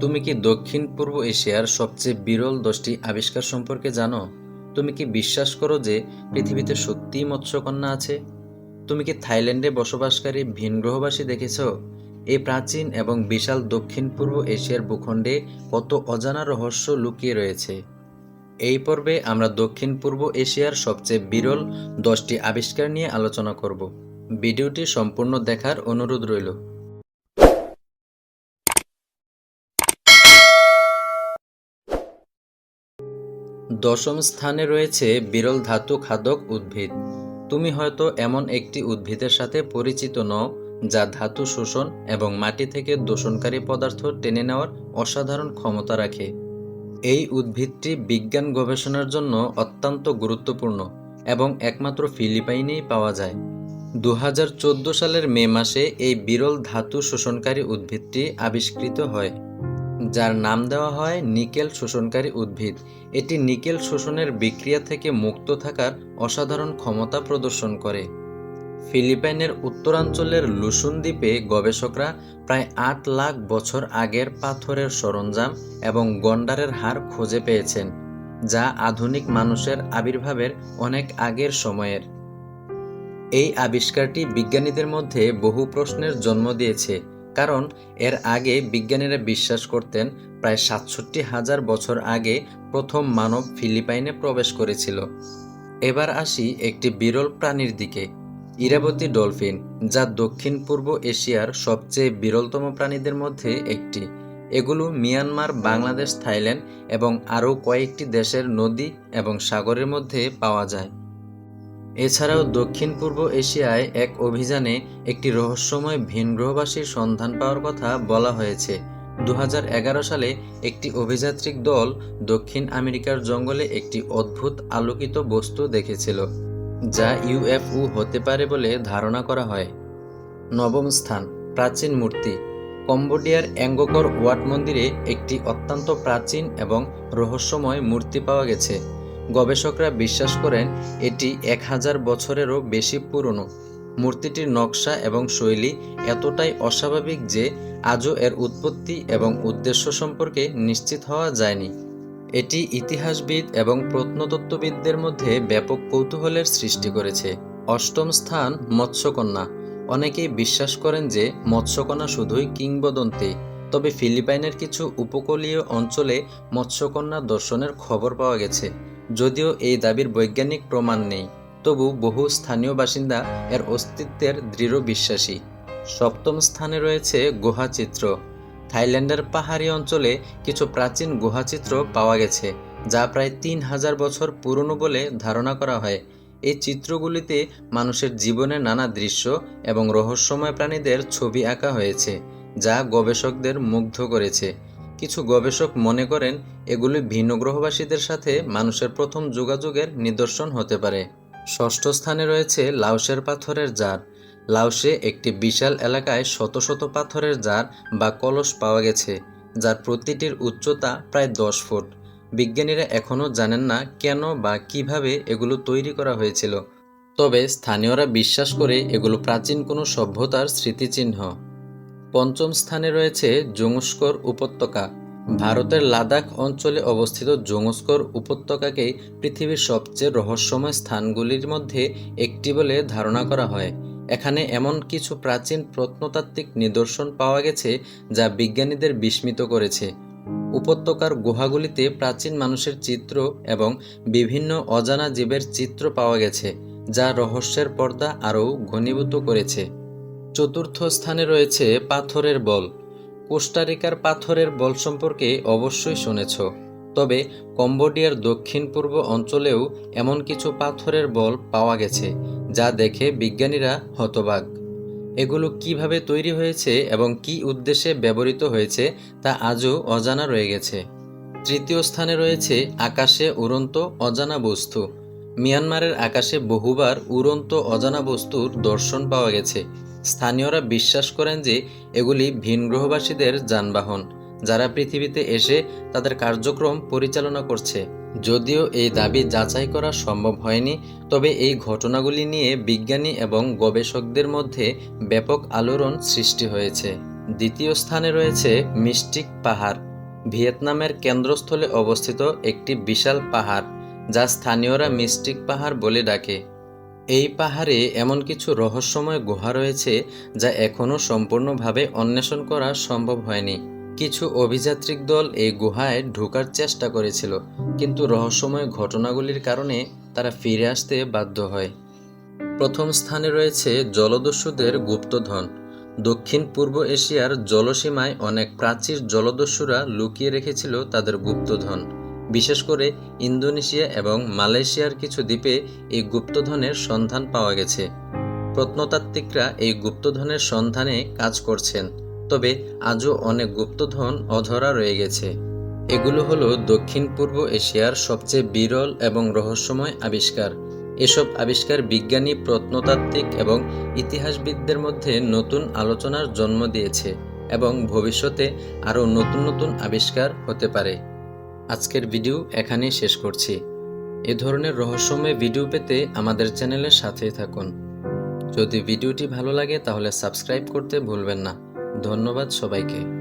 তুমি কি দক্ষিণ পূর্ব এশিয়ার সবচেয়ে বিরল দশটি আবিষ্কার সম্পর্কে জানো? তুমি কি বিশ্বাস করো যে পৃথিবীতে সত্যিই মৎস্যকন্যা আছে? তুমি কি থাইল্যান্ডে বসবাসকারী ভিনগ্রহবাসী দেখেছ? এই প্রাচীন এবং বিশাল দক্ষিণ পূর্ব এশিয়ার ভূখণ্ডে কত অজানা রহস্য লুকিয়ে রয়েছে? এই পর্বে আমরা দক্ষিণ পূর্ব এশিয়ার সবচেয়ে বিরল দশটি আবিষ্কার নিয়ে আলোচনা করব। ভিডিওটি সম্পূর্ণ দেখার অনুরোধ রইল। দশম স্থানে রয়েছে বিরল ধাতু খাদক উদ্ভিদ। তুমি হয়তো এমন একটি উদ্ভিদের সাথে পরিচিত নও, যা ধাতু শোষণ এবং মাটি থেকে দূষণকারী পদার্থ টেনে নেওয়ার অসাধারণ ক্ষমতা রাখে। এই উদ্ভিদটি বিজ্ঞান গবেষণার জন্য অত্যন্ত গুরুত্বপূর্ণ এবং একমাত্র ফিলিপাইনেই পাওয়া যায়। দু হাজার চোদ্দ সালের মে মাসে এই বিরল ধাতু শোষণকারী উদ্ভিদটি আবিষ্কৃত হয়। যার নাম দেওয়া হয় নিকেল শোষণকারী উদ্ভিদ। এটি নিকেল শোষণের বিক্রিয়া থেকে মুক্ত থাকার অসাধারণ ক্ষমতা প্রদর্শন করে। ফিলিপাইনের উত্তরাঞ্চলের লুসুন দ্বীপে গবেষকরা প্রায় আট লাখ বছর আগের পাথরের সরঞ্জাম এবং গন্ডারের হার খুঁজে পেয়েছেন, যা আধুনিক মানুষের আবির্ভাবের অনেক আগের সময়ের। এই আবিষ্কারটি বিজ্ঞানীদের মধ্যে বহু প্রশ্নের জন্ম দিয়েছে। কারণ এর আগে বিজ্ঞানীরা বিশ্বাস করতেন প্রায় সাতষট্টি হাজার বছর আগে প্রথম মানব ফিলিপাইনে প্রবেশ করেছিল। এবার আসি একটি বিরল প্রাণীর দিকে, ইরাবতী ডলফিন, যা দক্ষিণ পূর্ব এশিয়ার সবচেয়ে বিরলতম প্রাণীদের মধ্যে একটি। এগুলো মিয়ানমার, বাংলাদেশ, থাইল্যান্ড এবং আরও কয়েকটি দেশের নদী এবং সাগরের মধ্যে পাওয়া যায়। এছাড়াও দক্ষিণ পূর্ব এশিয়ায় এক অভিযানে একটি রহস্যময় ভিনগ্রহবাসীর সন্ধান পাওয়ার কথা বলা হয়েছে। দু হাজার এগারো সালে একটি অভিযাত্রিক দল দক্ষিণ আমেরিকার জঙ্গলে একটি অদ্ভুত আলোকিত বস্তু দেখেছিল, যা ইউএফও হতে পারে বলে ধারণা করা হয়। নবম স্থান, প্রাচীন মূর্তি, কম্বোডিয়ার অ্যাঙ্গকর ওয়াট মন্দিরে একটি অত্যন্ত প্রাচীন এবং রহস্যময় মূর্তি পাওয়া গেছে। গবেষকরা বিশ্বাস করেন এটি এক হাজার বছরেরও বেশি পুরনো। মূর্তিটির নকশা এবং শৈলী এতটাই অস্বাভাবিক যে আজও এর উৎপত্তি এবং উদ্দেশ্য সম্পর্কে নিশ্চিত হওয়া যায়নি। এটি ইতিহাসবিদ এবং প্রত্নতত্ত্ববিদদের মধ্যে ব্যাপক কৌতূহলের সৃষ্টি করেছে। অষ্টম স্থান মৎস্যকন্যা। অনেকেই বিশ্বাস করেন যে মৎস্যকন্যা শুধুই কিংবদন্তি, তবে ফিলিপাইনের কিছু উপকূলীয় অঞ্চলে মৎস্যকন্যা দর্শনের খবর পাওয়া গেছে। যদিও এই দাবির বৈজ্ঞানিক প্রমাণ নেই, তবু বহু স্থানীয় বাসিন্দা এর অস্তিত্বের দৃঢ় বিশ্বাসী। সপ্তম স্থানে রয়েছে গুহাচিত্র থাইল্যান্ডের পাহাড়ি অঞ্চলে কিছু প্রাচীন গুহাচিত্র পাওয়া গেছে, যা প্রায় তিন হাজার বছর পুরনো বলে ধারণা করা হয়। এই চিত্রগুলিতে মানুষের জীবনের নানা দৃশ্য এবং রহস্যময় প্রাণীদের ছবি আঁকা হয়েছে, যা গবেষকদের মুগ্ধ করেছে। কিছু গবেষক মনে করেন এগুলি ভিন্ন গ্রহবাসীদের সাথে মানুষের প্রথম যোগাযোগের নিদর্শন হতে পারে। ষষ্ঠ স্থানে রয়েছে লাউসের পাথরের জার। লাউসে একটি বিশাল এলাকায় শত শত পাথরের জার বা কলস পাওয়া গেছে, যার প্রতিটির উচ্চতা প্রায় দশ ফুট। বিজ্ঞানীরা এখনও জানেন না কেন বা কীভাবে এগুলো তৈরি করা হয়েছিল। তবে স্থানীয়রা বিশ্বাস করে এগুলো প্রাচীন কোনো সভ্যতার স্মৃতিচিহ্ন। পঞ্চম স্থানে রয়েছে জংস্কর উপত্যকা। ভারতের লাদাখ অঞ্চলে অবস্থিত জংস্কর উপত্যকাকে পৃথিবীর সবচেয়ে রহস্যময় স্থানগুলির মধ্যে একটি বলে ধারণা করা হয়। এখানে এমন কিছু প্রাচীন প্রত্নতাত্ত্বিক নিদর্শন পাওয়া গেছে যা বিজ্ঞানীদের বিস্মিত করেছে। উপত্যকার গুহাগুলিতে প্রাচীন মানুষের চিত্র এবং বিভিন্ন অজানা জীবের চিত্র পাওয়া গেছে, যা রহস্যের পর্দা আরও ঘনীভূত করেছে। চতুর্থ স্থানে রয়েছে পাথরের বল। কোস্টারিকার পাথরের বল সম্পর্কে অবশ্যই শুনেছ। তবে কম্বোডিয়ার দক্ষিণ পূর্ব অঞ্চলেও এমন কিছু পাথরের বল পাওয়া গেছে, যা দেখে বিজ্ঞানীরা হতবাক। এগুলো কীভাবে তৈরি হয়েছে এবং কি উদ্দেশ্যে ব্যবহৃত হয়েছে তা আজও অজানা রয়ে গেছে। তৃতীয় স্থানে রয়েছে আকাশে উড়ন্ত অজানা বস্তু। মিয়ানমারের আকাশে বহুবার উড়ন্ত অজানা বস্তুর দর্শন পাওয়া গেছে। স্থানীয়রা বিশ্বাস করেন যে এগুলি ভিনগ্রহবাসীদের যানবাহন, যারা পৃথিবীতে এসে তাদের কার্যক্রম পরিচালনা করছে। যদিও এই দাবি যাচাই করা সম্ভব হয়নি, তবে এই ঘটনাগুলি নিয়ে বিজ্ঞানী এবং গবেষকদের মধ্যে ব্যাপক আলোড়ন সৃষ্টি হয়েছে। দ্বিতীয় স্থানে রয়েছে মিস্টিক পাহাড়, ভিয়েতনামের কেন্দ্রস্থলে অবস্থিত একটি বিশাল পাহাড়, যা স্থানীয়রা মিস্টিক পাহাড় বলে ডাকে। এই পাহাড়ে এমন কিছু রহস্যময় গুহা রয়েছে যা এখনও সম্পূর্ণভাবে অন্বেষণ করা সম্ভব হয়নি। কিছু অভিযাত্রিক দল এই গুহায় ঢোকার চেষ্টা করেছিল, কিন্তু রহস্যময় ঘটনাগুলির কারণে তারা ফিরে আসতে বাধ্য হয়। প্রথম স্থানে রয়েছে জলদস্যুদের গুপ্তধন। দক্ষিণ পূর্ব এশিয়ার জলসীমায় অনেক প্রাচীর জলদস্যুরা লুকিয়ে রেখেছিল তাদের গুপ্তধন। বিশেষ করে ইন্দোনেশিয়া এবং মালয়েশিয়ার কিছু দ্বীপে এই গুপ্তধনের সন্ধান পাওয়া গেছে। প্রত্নতাত্ত্বিকরা এই গুপ্তধনের সন্ধানে কাজ করছেন, তবে আজও অনেক গুপ্তধন অধরা রয়ে গেছে। এগুলো হলো দক্ষিণ পূর্ব এশিয়ার সবচেয়ে বিরল এবং রহস্যময় আবিষ্কার। এসব আবিষ্কার বিজ্ঞানী, প্রত্নতাত্ত্বিক এবং ইতিহাসবিদদের মধ্যে নতুন আলোচনার জন্ম দিয়েছে এবং ভবিষ্যতে আরও নতুন নতুন আবিষ্কার হতে পারে। আজকের ভিডিও এখানেই শেষ করছি। এ ধরনের রহস্যময় ভিডিও পেতে আমাদের চ্যানেলের সাথেই থাকুন। যদি ভিডিওটি ভালো লাগে তাহলে সাবস্ক্রাইব করতে ভুলবেন না। ধন্যবাদ সবাইকে।